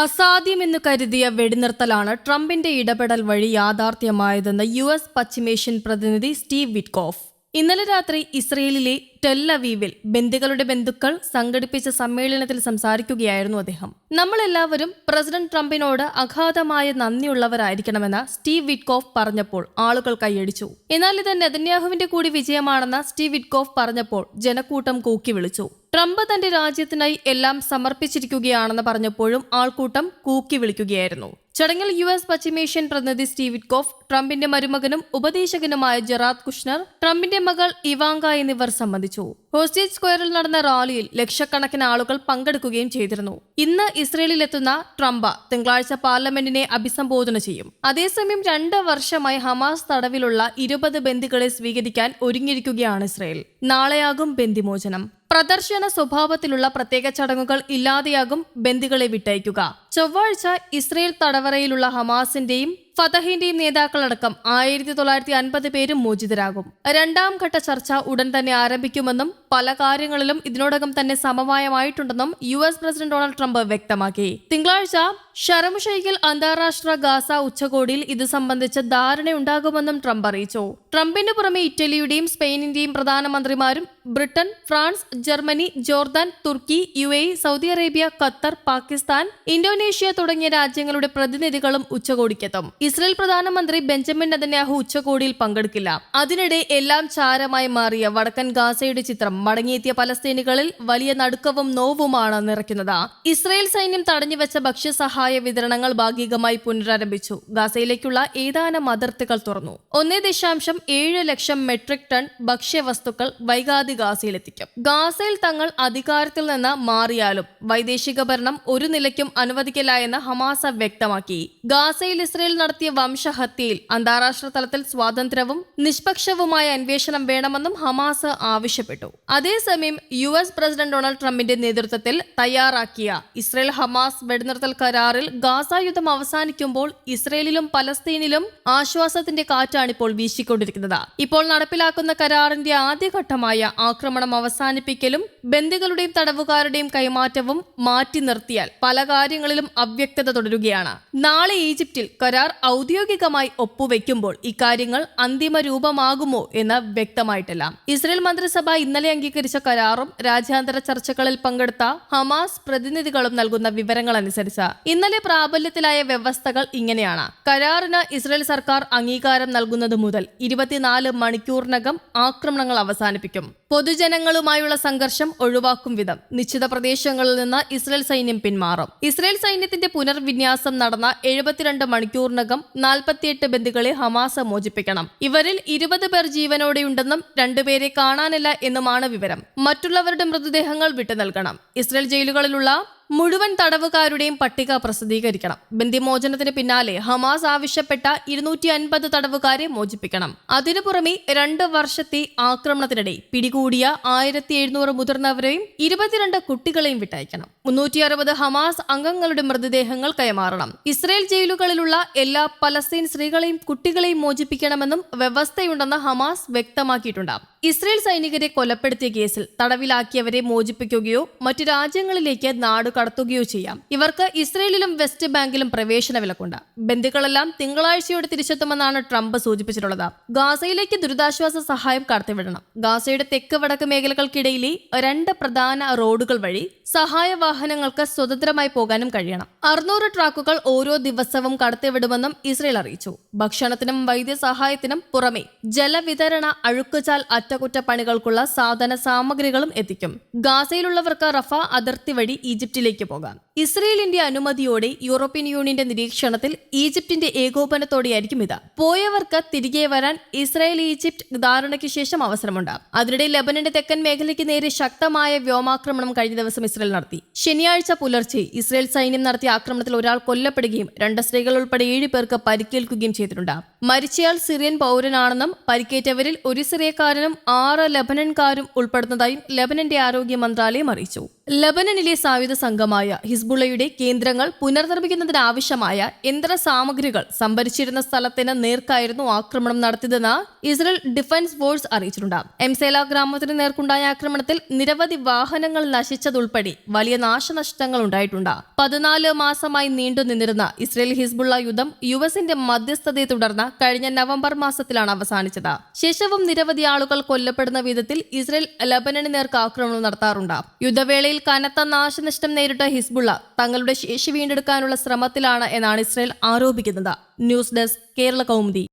അസാധ്യമെന്ന് കരുതിയ വെടിനിർത്തലാണ് ട്രംപിന്റെ ഇടപെടൽ വഴി യാഥാർത്ഥ്യമായതെന്ന് യു എസ് പശ്ചിമേഷ്യൻ പ്രതിനിധി സ്റ്റീവ് വിറ്റ്കോഫ്. ഇന്നലെ രാത്രി ഇസ്രയേലിലെ ടെല്ലവീവിൽ ബന്ദികളുടെ ബന്ധുക്കൾ സംഘടിപ്പിച്ച സമ്മേളനത്തിൽ സംസാരിക്കുകയായിരുന്നു അദ്ദേഹം. നമ്മളെല്ലാവരും പ്രസിഡന്റ് ട്രംപിനോട് അഗാധമായ നന്ദിയുള്ളവരായിരിക്കണമെന്ന് സ്റ്റീവ് വിറ്റ്കോഫ് പറഞ്ഞപ്പോൾ ആളുകൾ കൈയടിച്ചു. എന്നാൽ ഇത് നെതന്യാഹുവിന്റെ കൂടി വിജയമാണെന്ന് സ്റ്റീവ് വിറ്റ്കോഫ് പറഞ്ഞപ്പോൾ ജനക്കൂട്ടം കൂക്കി വിളിച്ചു. ട്രംപ് തന്റെ രാജ്യത്തിനായി എല്ലാം സമർപ്പിച്ചിരിക്കുകയാണെന്ന് പറഞ്ഞപ്പോഴും ആൾക്കൂട്ടം കൂക്കി വിളിക്കുകയായിരുന്നു. ചടങ്ങിൽ യു എസ് പശ്ചിമേഷ്യൻ പ്രതിനിധി സ്റ്റീവ് വിറ്റ്കോഫ് ട്രംപിന്റെ മരുമകനും ഉപദേശകനുമായ ജറാദ് കുഷ്ണർ ട്രംപിന്റെ മകൾ ഇവാങ്ക എന്നിവർ സംബന്ധിച്ചു. ഹോസ്റ്റേജ് സ്ക്വയറിൽ നടന്ന റാലിയിൽ ലക്ഷക്കണക്കിന് ആളുകൾ പങ്കെടുക്കുകയും ചെയ്തിരുന്നു. ഇന്ന് ഇസ്രയേലിലെത്തുന്ന ട്രംപ് തിങ്കളാഴ്ച പാർലമെന്റിനെ അഭിസംബോധന ചെയ്യും. അതേസമയം രണ്ട് വർഷമായി ഹമാസ് തടവിലുള്ള ഇരുപത് ബന്ദികളെ സ്വീകരിക്കാൻ ഒരുങ്ങിയിരിക്കുകയാണ് ഇസ്രയേൽ. നാളെയാകും ബന്ദിമോചനം. പ്രദർശന സ്വഭാവത്തിലുള്ള പ്രത്യേക ചടങ്ങുകൾ ഇല്ലാതെയാകും ബന്ദികളെ വിട്ടയക്കുക. ചൊവ്വാഴ്ച ഇസ്രയേൽ തടവറയിലുള്ള ഹമാസിന്റെയും ഫതഹിന്റെയും നേതാക്കളടക്കം ആയിരത്തി തൊള്ളായിരത്തി അൻപത് പേരും മോചിതരാകും. രണ്ടാം ഘട്ട ചർച്ച ഉടൻ തന്നെ ആരംഭിക്കുമെന്നും പല കാര്യങ്ങളിലും ഇതിനോടകം തന്നെ സമവായമായിട്ടുണ്ടെന്നും U S president Donald Trump വ്യക്തമാക്കി. തിങ്കളാഴ്ച ഷർമുഷൈഖിൽ അന്താരാഷ്ട്ര ഗാസ ഉച്ചകോടിയിൽ ഇത് സംബന്ധിച്ച് ധാരണയുണ്ടാകുമെന്നും ട്രംപ് അറിയിച്ചു. ട്രംപിന് പുറമെ ഇറ്റലിയുടെയും സ്പെയിനിന്റെയും പ്രധാനമന്ത്രിമാരും Britain France Germany Jordan Turkey U Saudi Arabia Qatar Pakistan Indonesia തുടങ്ങിയ രാജ്യങ്ങളുടെ പ്രതിനിധികളും ഉച്ചകോടിക്കെത്തും. ഇസ്രയേൽ പ്രധാനമന്ത്രി ബെഞ്ചമിൻ നെതന്യാഹു ഉച്ചകോടിയിൽ പങ്കെടുക്കില്ല. അതിനിടെ എല്ലാം ചാരമായി മാറിയ വടക്കൻ ഗാസയുടെ ചിത്രം മടങ്ങിയെത്തിയ പലസ്തീനികളിൽ വലിയ നടുക്കവും നോവുമാണ് നിറയ്ക്കുന്നത്. ഇസ്രയേൽ സൈന്യം തടഞ്ഞുവെച്ച ഭക്ഷ്യസഹായ വിതരണങ്ങൾ ഭാഗികമായി പുനരാരംഭിച്ചു. ഗാസയിലേക്കുള്ള ഏതാനും അതിർത്തികൾ തുറന്നു. ഒന്നേ ദശാംശം ഏഴ് ലക്ഷം മെട്രിക് ടൺ ഭക്ഷ്യവസ്തുക്കൾ വൈകാതെ ഗാസയിലെത്തിക്കും. ഗാസയിൽ തങ്ങൾ അധികാരത്തിൽ നിന്ന് മാറിയാലും വൈദേശിക ഭരണം ഒരു നിലയ്ക്കും അനുവദിക്കില്ല എന്ന് ഹമാസ വ്യക്തമാക്കി. ഗാസയിൽ ഇസ്രയേൽ നടത്തിയ വംശഹത്യയിൽ അന്താരാഷ്ട്ര തലത്തിൽ സ്വാതന്ത്ര്യവും നിഷ്പക്ഷവുമായ അന്വേഷണം വേണമെന്നും ഹമാസ് ആവശ്യപ്പെട്ടു. അതേസമയം യു എസ് പ്രസിഡന്റ് ഡൊണാൾഡ് ട്രംപിന്റെ നേതൃത്വത്തിൽ തയ്യാറാക്കിയ ഇസ്രയേൽ ഹമാസ് വെടിനിർത്തൽ കരാറിൽ ഗാസ യുദ്ധം അവസാനിക്കുമ്പോൾ ഇസ്രയേലിലും പലസ്തീനിലും ആശ്വാസത്തിന്റെ കാറ്റാണിപ്പോൾ വീശിക്കൊണ്ടിരിക്കുന്നത്. ഇപ്പോൾ നടപ്പിലാക്കുന്ന കരാറിന്റെ ആദ്യഘട്ടമായ ആക്രമണം അവസാനിപ്പിക്കലും ബന്ദികളുടെയും തടവുകാരുടെയും കൈമാറ്റവും മാറ്റി നിർത്തിയാൽ പല കാര്യങ്ങളിലും അവ്യക്തത തുടരുകയാണ്. നാളെ ഈജിപ്തിൽ കരാർ ഔദ്യോഗികമായി ഒപ്പുവെക്കുമ്പോൾ ഇക്കാര്യങ്ങൾ അന്തിമ രൂപമാകുമോ എന്ന് വ്യക്തമായിട്ടില്ല. ഇസ്രയേൽ മന്ത്രിസഭ ഇന്നലെ അംഗീകരിച്ച കരാറും രാജ്യാന്തര ചർച്ചകളിൽ പങ്കെടുത്ത ഹമാസ് പ്രതിനിധികളും നൽകുന്ന വിവരങ്ങൾ അനുസരിച്ച് ഇന്നലെ പ്രാബല്യത്തിലായ വ്യവസ്ഥകൾ ഇങ്ങനെയാണ്. കരാറിന് ഇസ്രയേൽ സർക്കാർ അംഗീകാരം നൽകുന്നത് മുതൽ ഇരുപത്തിനാല് മണിക്കൂറിനകം ആക്രമണങ്ങൾ അവസാനിപ്പിക്കും. പൊതുജനങ്ങളുമായുള്ള സംഘർഷം ഒഴിവാക്കും വിധം നിശ്ചിത പ്രദേശങ്ങളിൽ നിന്ന് ഇസ്രയേൽ സൈന്യം പിന്മാറും. ഇസ്രയേൽ സൈന്യത്തിന്റെ പുനർവിന്യാസം നടന്ന എഴുപത്തിരണ്ട് മണിക്കൂറിനകം നാൽപ്പത്തിയെട്ട് ബന്ധുക്കളെ ഹമാസ മോചിപ്പിക്കണം. ഇവരിൽ ഇരുപത് പേർ ജീവനോടെയുണ്ടെന്നും രണ്ടുപേരെ കാണാനില്ല എന്നുമാണ് വിവരം. മറ്റുള്ളവരുടെ മൃതദേഹങ്ങൾ വിട്ടു നൽകണം ഇസ്രയേൽ ജയിലുകളിലുള്ള മുഴുവൻ തടവുകാരുടെയും പട്ടിക പ്രസിദ്ധീകരിക്കണം. ബന്ദിമോചനത്തിന് പിന്നാലെ ഹമാസ് ആവശ്യപ്പെട്ട ഇരുന്നൂറ്റി അൻപത് തടവുകാരെ മോചിപ്പിക്കണം. അതിനു പുറമെ രണ്ട് വർഷത്തെ ആക്രമണത്തിനിടെ പിടികൂടിയ ആയിരത്തി എഴുന്നൂറ് മുതിർന്നവരെയും ഇരുപത്തിരണ്ട് കുട്ടികളെയും വിട്ടയക്കണം. മുന്നൂറ്റി അറുപത് ഹമാസ് അംഗങ്ങളുടെ മൃതദേഹങ്ങൾ കൈമാറണം. ഇസ്രയേൽ ജയിലുകളിലുള്ള എല്ലാ പലസ്തീൻ സ്ത്രീകളെയും കുട്ടികളെയും മോചിപ്പിക്കണമെന്നും വ്യവസ്ഥയുണ്ടെന്ന് ഹമാസ് വ്യക്തമാക്കിയിട്ടുണ്ട്. ഇസ്രയേൽ സൈനികരെ കൊലപ്പെടുത്തിയ കേസിൽ തടവിലാക്കിയവരെ മോചിപ്പിക്കുകയോ മറ്റു രാജ്യങ്ങളിലേക്ക് നാട് കടത്തുകയോ ചെയ്യാം. ഇവർക്ക് ഇസ്രയേലിലും വെസ്റ്റ് ബാങ്കിലും പ്രവേശന വിലക്കുണ്ട്. ബന്ധുക്കളെല്ലാം തിങ്കളാഴ്ചയോടെ തിരിച്ചെത്തുമെന്നാണ് ട്രംപ് സൂചിപ്പിച്ചിട്ടുള്ളത്. ഗാസയിലേക്ക് ദുരിതാശ്വാസ സഹായം കടത്തിവിടണം. ഗാസയുടെ തെക്ക് വടക്ക് മേഖലകൾക്കിടയിലെ രണ്ട് പ്രധാന റോഡുകൾ വഴി സഹായ വാഹനങ്ങൾക്ക് സ്വതന്ത്രമായി പോകാനും കഴിയണം. അറുന്നൂറ് ട്രാക്കുകൾ ഓരോ ദിവസവും കടത്തിവിടുമെന്നും ഇസ്രയേൽ അറിയിച്ചു. ഭക്ഷണത്തിനും വൈദ്യസഹായത്തിനും പുറമെ ജലവിതരണ അഴുക്കുചാൽ അറ്റകുറ്റപ്പണികൾക്കുള്ള സാധന സാമഗ്രികളും എത്തിക്കും. ഗാസയിലുള്ളവർക്ക് റഫ അതിർത്തി വഴി ഈജിപ്തിലേക്ക് പോകാം. ഇസ്രയേലിന്റെ അനുമതിയോടെ യൂറോപ്യൻ യൂണിയന്റെ നിരീക്ഷണത്തിൽ ഈജിപ്തിന്റെ ഏകോപനത്തോടെയായിരിക്കും ഇത്. പോയവർക്ക് തിരികെ വരാൻ ഇസ്രായേൽ ഈജിപ്ത് ധാരണയ്ക്ക് ശേഷം അവസരമുണ്ട്. അതിനിടെ ലബനന്റെ തെക്കൻ മേഖലയ്ക്ക് നേരെ ശക്തമായ വ്യോമാക്രമണം കഴിഞ്ഞ ദിവസം ഇസ്രയേൽ നടത്തി. ശനിയാഴ്ച പുലർച്ചെ ഇസ്രയേൽ സൈന്യം നടത്തിയ ആക്രമണത്തിൽ ഒരാൾ കൊല്ലപ്പെടുകയും രണ്ട് സ്ത്രീകൾ ഉൾപ്പെടെ ഏഴ് പേർക്ക് പരിക്കേൽക്കുകയും ചെയ്തിട്ടുണ്ട്. മരിച്ചയാൾ സിറിയൻ പൗരനാണെന്നും പരിക്കേറ്റവരിൽ ഒരു സിറിയക്കാരനും ആറ് ലബനൻകാരും ഉൾപ്പെടുന്നതായും ലബനന്റെ ആരോഗ്യ മന്ത്രാലയം അറിയിച്ചു. ലബനനിലെ സായുധ സംഘമായ ഹിസ്ബുള്ളയുടെ കേന്ദ്രങ്ങൾ പുനർനിർമ്മിക്കുന്നതിനാവശ്യമായ യന്ത്ര സാമഗ്രികൾ സംഭരിച്ചിരുന്ന സ്ഥലത്തിന് നേർക്കായിരുന്നു ആക്രമണം നടത്തിയതെന്ന് ഇസ്രയേൽ ഡിഫൻസ് ഫോഴ്സ് അറിയിച്ചിട്ടുണ്ട്. എംസേല ഗ്രാമത്തിന് നേർക്കുണ്ടായ ആക്രമണത്തിൽ നിരവധി വാഹനങ്ങൾ നശിച്ചതുൾപ്പെടെ വലിയ നാശനഷ്ടങ്ങൾ ഉണ്ടായിട്ടുണ്ട്. പതിനാല് മാസമായി നീണ്ടു നിന്നിരുന്ന ഇസ്രയേൽ ഹിസ്ബുള്ള യുദ്ധം യു എസിന്റെ മധ്യസ്ഥതയെ തുടർന്ന് കഴിഞ്ഞ നവംബർ മാസത്തിലാണ് അവസാനിച്ചത്. ശേഷവും നിരവധി ആളുകൾ കൊല്ലപ്പെടുന്ന വിധത്തിൽ ഇസ്രയേൽ ലബനന് നേർക്ക് ആക്രമണം നടത്താറുണ്ട്. യുദ്ധവേളയിൽ കനത്ത നാശനഷ്ടം നേരിട്ട ഹിസ്ബുള്ള തങ്ങളുടെ ശേഷി വീണ്ടെടുക്കാനുള്ള ശ്രമത്തിലാണ് എന്നാണ് ഇസ്രയേൽ ആരോപിക്കുന്നത്. News desk Kerala Kaumudi.